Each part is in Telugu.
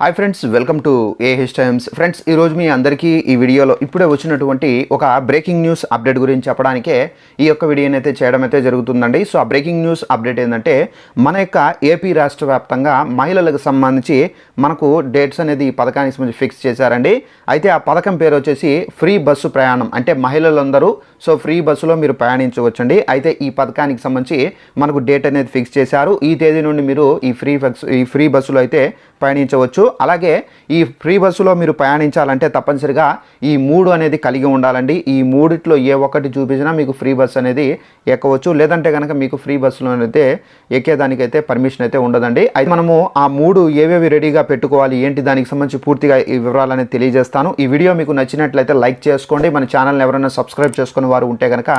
Hi friends welcome to AH Times friends ఈరోజు మీ అందరికీ ఈ వీడియోలో ఇప్పుడే వచ్చినటువంటి ఒక బ్రేకింగ్ న్యూస్ అప్డేట్ గురించి చెప్పడానికే ఈ యొక్క వీడియోని అయితే చేయడం అయితే జరుగుతుందండి. సో ఆ బ్రేకింగ్ న్యూస్ అప్డేట్ ఏంటంటే మన యొక్క ఏపీ రాష్ట్ర వ్యాప్తంగా మహిళలకు సంబంధించి మనకు డేట్స్ అనేది ఈ పథకానికి సంబంధించి ఫిక్స్ చేశారండి. అయితే ఆ పథకం పేరు వచ్చేసి ఫ్రీ బస్సు ప్రయాణం. అంటే మహిళలందరూ సో ఫ్రీ బస్సులో మీరు ప్రయాణించవచ్చండి. అయితే ఈ పథకానికి సంబంధించి మనకు డేట్ అనేది ఫిక్స్ చేశారు. ఈ తేదీ నుండి మీరు ఈ ఫ్రీ ఈ ఫ్రీ బస్సులో అయితే ప్రయాణించవచ్చు. అలాగే ఈ ఫ్రీ బస్సులో మీరు ప్రయాణించాలంటే తప్పనిసరిగా ఈ మూడు అనేది కలిగి ఉండాలండి. ఈ మూడిట్లో ఏ ఒక్కటి చూపించినా మీకు ఫ్రీ బస్సు అనేది ఎక్కవచ్చు. లేదంటే కనుక మీకు ఫ్రీ బస్సులో అయితే ఎక్కేదానికైతే పర్మిషన్ అయితే ఉండదండి. అయితే మనము ఆ మూడు ఏవేవి రెడీగా పెట్టుకోవాలి ఏంటి దానికి సంబంధించి పూర్తిగా ఈ వివరాలు తెలియజేస్తాను. ఈ వీడియో మీకు నచ్చినట్లయితే లైక్ చేసుకోండి. మన ఛానల్ని ఎవరైనా సబ్స్క్రైబ్ చేసుకుని వారు ఉంటే కనుక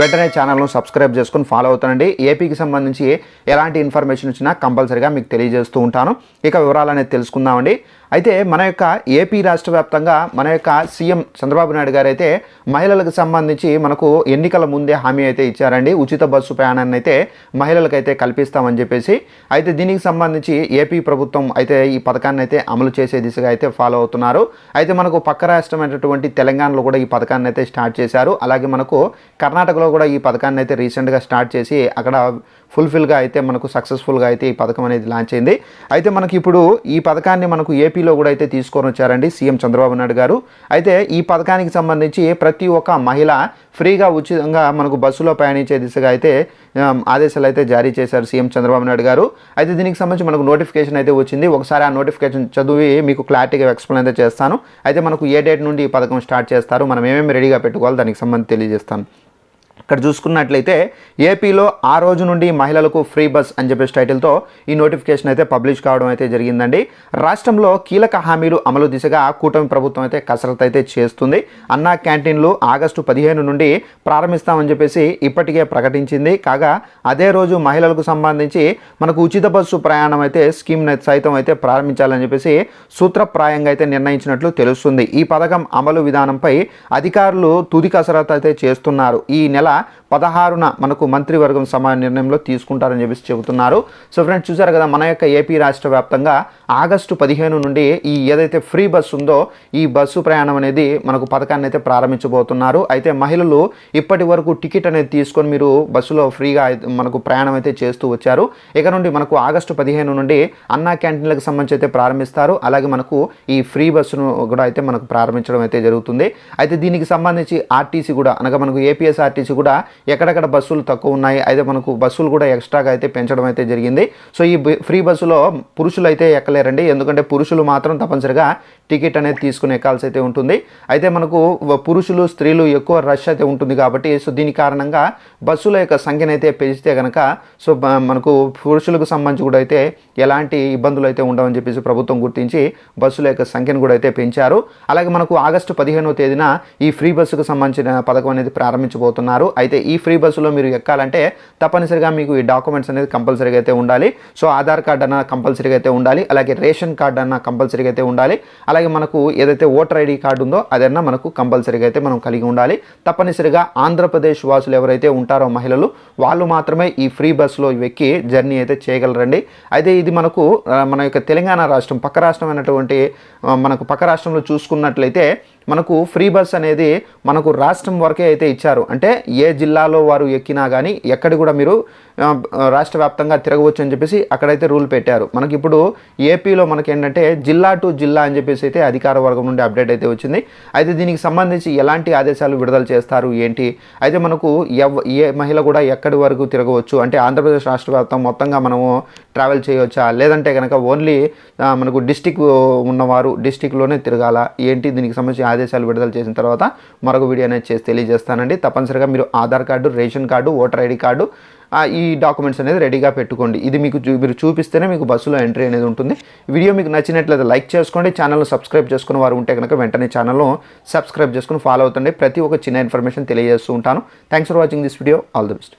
వెంటనే ఛానల్ను సబ్స్క్రైబ్ చేసుకుని ఫాలో అవుతానండి. ఏపీకి సంబంధించి ఎలాంటి ఇన్ఫర్మేషన్ వచ్చినా కంపల్సరిగా మీకు తెలియజేస్తూ ఉంటాను. ఇక వివరాలు తెలుసుకుందాం. తెలుసుకుందామండి అయితే మన యొక్క ఏపీ రాష్ట్ర వ్యాప్తంగా మన యొక్క సీఎం చంద్రబాబు నాయుడు గారు అయితే మహిళలకు సంబంధించి మనకు ఎన్నికల ముందే హామీ అయితే ఇచ్చారండి. ఉచిత బస్సు ప్రయాణాన్ని అయితే మహిళలకైతే కల్పిస్తామని చెప్పేసి అయితే దీనికి సంబంధించి ఏపీ ప్రభుత్వం అయితే ఈ పథకాన్ని అయితే అమలు చేసే దిశగా అయితే ఫాలో అవుతున్నారు. అయితే మనకు పక్క రాష్ట్రమైనటువంటి తెలంగాణలో కూడా ఈ పథకాన్ని అయితే స్టార్ట్ చేశారు. అలాగే మనకు కర్ణాటకలో కూడా ఈ పథకాన్ని అయితే రీసెంట్గా స్టార్ట్ చేసి అక్కడ ఫుల్ఫిల్గా అయితే మనకు సక్సెస్ఫుల్గా అయితే ఈ పథకం అనేది లాంచ్ అయింది. అయితే మనకి ఇప్పుడు ఈ పథకాన్ని మనకు ఏపీలో కూడా అయితే తీసుకొని వచ్చారండి సీఎం చంద్రబాబు నాయుడు గారు. అయితే ఈ పథకానికి సంబంధించి ప్రతి ఒక్క మహిళ ఫ్రీగా ఉచితంగా మనకు బస్సులో ప్రయాణించే దిశగా అయితే ఆదేశాలు అయితే జారీ చేశారు సీఎం చంద్రబాబు నాయుడు గారు. అయితే దీనికి సంబంధించి మనకు నోటిఫికేషన్ అయితే వచ్చింది. ఒకసారి ఆ నోటిఫికేషన్ చదివి మీకు క్లారిటీగా ఎక్స్ప్లెయిన్ అయితే చేస్తాను. అయితే మనకు ఏ డేట్ నుండి ఈ పథకం స్టార్ట్ చేస్తారు? మనం ఏమేమి రెడీగా పెట్టుకోవాలి? దానికి సంబంధించి తెలియజేస్తాను. ఇక్కడ చూసుకున్నట్లయితే ఏపీలో ఆ రోజు నుండి మహిళలకు ఫ్రీ బస్ అని చెప్పేసి టైటిల్తో ఈ నోటిఫికేషన్ అయితే పబ్లిష్ కావడం అయితే జరిగిందండి. రాష్ట్రంలో కీలక హామీలు అమలు దిశగా కూటమి ప్రభుత్వం అయితే కసరత్తు అయితే చేస్తుంది. అన్నా క్యాంటీన్లు ఆగస్టు పదిహేను నుండి ప్రారంభిస్తామని చెప్పేసి ఇప్పటికే ప్రకటించింది. కాగా అదే రోజు మహిళలకు సంబంధించి మనకు ఉచిత బస్సు ప్రయాణం అయితే స్కీమ్ సైతం అయితే ప్రారంభించాలని చెప్పేసి సూత్రప్రాయంగా అయితే నిర్ణయించినట్లు తెలుస్తుంది. ఈ పథకం అమలు విధానంపై అధికారులు తుది కసరత్తు అయితే చేస్తున్నారు. ఈ నెల పదహారున మనకు మంత్రివర్గం సమాన నిర్ణయంలో తీసుకుంటారని చెప్పేసి చెబుతున్నారు. సో ఫ్రెండ్స్ చూసారు కదా మన యొక్క ఏపీ రాష్ట్ర వ్యాప్తంగా ఆగస్టు పదిహేను నుండి ఈ ఏదైతే ఫ్రీ బస్సు ఉందో ఈ బస్సు ప్రయాణం అనేది మనకు పథకాన్ని అయితే ప్రారంభించబోతున్నారు. అయితే మహిళలు ఇప్పటి వరకు టికెట్ అనేది తీసుకొని మీరు బస్సులో ఫ్రీగా మనకు ప్రయాణం అయితే చేస్తూ వచ్చారు. ఇక నుండి మనకు ఆగస్టు పదిహేను నుండి అన్నా క్యాంటీన్లకు సంబంధించి అయితే ప్రారంభిస్తారు. అలాగే మనకు ఈ ఫ్రీ బస్సును కూడా అయితే మనకు ప్రారంభించడం అయితే జరుగుతుంది. అయితే దీనికి సంబంధించి ఆర్టీసీ కూడా అనగా మనకు ఏపీఎస్ఆర్టీసీ కూడా కూడా ఎక్కడెక్కడ బస్సులు తక్కువ ఉన్నాయి. అయితే మనకు బస్సులు కూడా ఎక్స్ట్రాగా అయితే పెంచడం అయితే జరిగింది. సో ఈ ఫ్రీ బస్సులో పురుషులు అయితే ఎక్కలేరండి. ఎందుకంటే పురుషులు మాత్రం తప్పనిసరిగా టికెట్ అనేది తీసుకుని ఎక్కాల్సి అయితే ఉంటుంది. అయితే మనకు పురుషులు స్త్రీలు ఎక్కువ రష్ అయితే ఉంటుంది కాబట్టి సో దీని కారణంగా బస్సుల యొక్క సంఖ్యను అయితే పెంచితే కనుక సో మనకు పురుషులకు సంబంధించి కూడా అయితే ఎలాంటి ఇబ్బందులు అయితే ఉండవని చెప్పేసి ప్రభుత్వం గుర్తించి బస్సుల యొక్క సంఖ్యను కూడా అయితే పెంచారు. అలాగే మనకు ఆగస్టు పదిహేనవ తేదీన ఈ ఫ్రీ బస్సుకు సంబంధించిన పథకం అనేది ప్రారంభించబోతున్నారు. అయితే ఈ ఫ్రీ బస్సులో మీరు ఎక్కాలంటే తప్పనిసరిగా మీకు ఈ డాక్యుమెంట్స్ అనేది కంపల్సరీగా అయితే ఉండాలి. సో ఆధార్ కార్డ్ అన్న కంపల్సరీగా అయితే ఉండాలి. అలాగే రేషన్ కార్డ్ అన్న కంపల్సరీగా అయితే ఉండాలి. అలాగే మనకు ఏదైతే ఓటర్ ఐడి కార్డు ఉందో అదన్నా మనకు కంపల్సరీగా అయితే మనం కలిగి ఉండాలి. తప్పనిసరిగా ఆంధ్రప్రదేశ్ వాసులు ఎవరైతే ఉంటారో మహిళలు వాళ్ళు మాత్రమే ఈ ఫ్రీ బస్సులో ఎక్కి జర్నీ అయితే చేయగలరండి. అయితే ఇది మనకు మన యొక్క తెలంగాణ రాష్ట్రం పక్క రాష్ట్రం అయినటువంటి మనకు పక్క రాష్ట్రంలో చూసుకున్నట్లయితే మనకు ఫ్రీ బస్ అనేది మనకు రాష్ట్రం వరకే అయితే ఇచ్చారు. అంటే ఏ జిల్లాలో వారు ఎక్కినా కానీ ఎక్కడ కూడా మీరు రాష్ట్ర వ్యాప్తంగా తిరగవచ్చు అని చెప్పేసి అక్కడైతే రూల్ పెట్టారు. మనకి ఇప్పుడు ఏపీలో మనకి ఏంటంటే జిల్లా టు జిల్లా అని చెప్పేసి అయితే అధికార వర్గం నుండి అప్డేట్ అయితే వచ్చింది. అయితే దీనికి సంబంధించి ఎలాంటి ఆదేశాలు విడుదల చేస్తారు ఏంటి? అయితే మనకు ఎవ ఏ మహిళ కూడా ఎక్కడి వరకు తిరగవచ్చు? అంటే ఆంధ్రప్రదేశ్ రాష్ట్ర వ్యాప్తం మొత్తంగా మనము ట్రావెల్ చేయవచ్చా లేదంటే కనుక ఓన్లీ మనకు డిస్టిక్ ఉన్నవారు డిస్టిక్లోనే తిరగాల? ఏంటి దీనికి సంబంధించి ఆదేశాలు విడుదల చేసిన తర్వాత మరొక వీడియో అనేది చేసి తెలియజేస్తానండి. తప్పనిసరిగా మీరు Aadhaar card ration card voter ID card ఆ, ఈ డాక్యుమెంట్స్ అనేది రెడీగా పెట్టుకోండి. ఇది మీకు మీరు చూపిస్తేనే మీకు బస్సులో ఎంట్రీ అనేది ఉంటుంది. వీడియో మీకు నచ్చినట్లయితే లైక్ చేసుకోండి ఛానల్ను సబ్స్క్రైబ్ చేసుకున్న వారు ఉంటే కనుక వెంటనే ఛానల్ను సబ్స్క్రైబ్ చేసుకుని ఫాలో అవుతుండే. ప్రతి ఒక్క చిన్న ఇన్ఫర్మేషన్ తెలియజేస్తూ ఉంటాను. Thanks for watching this video. All the best.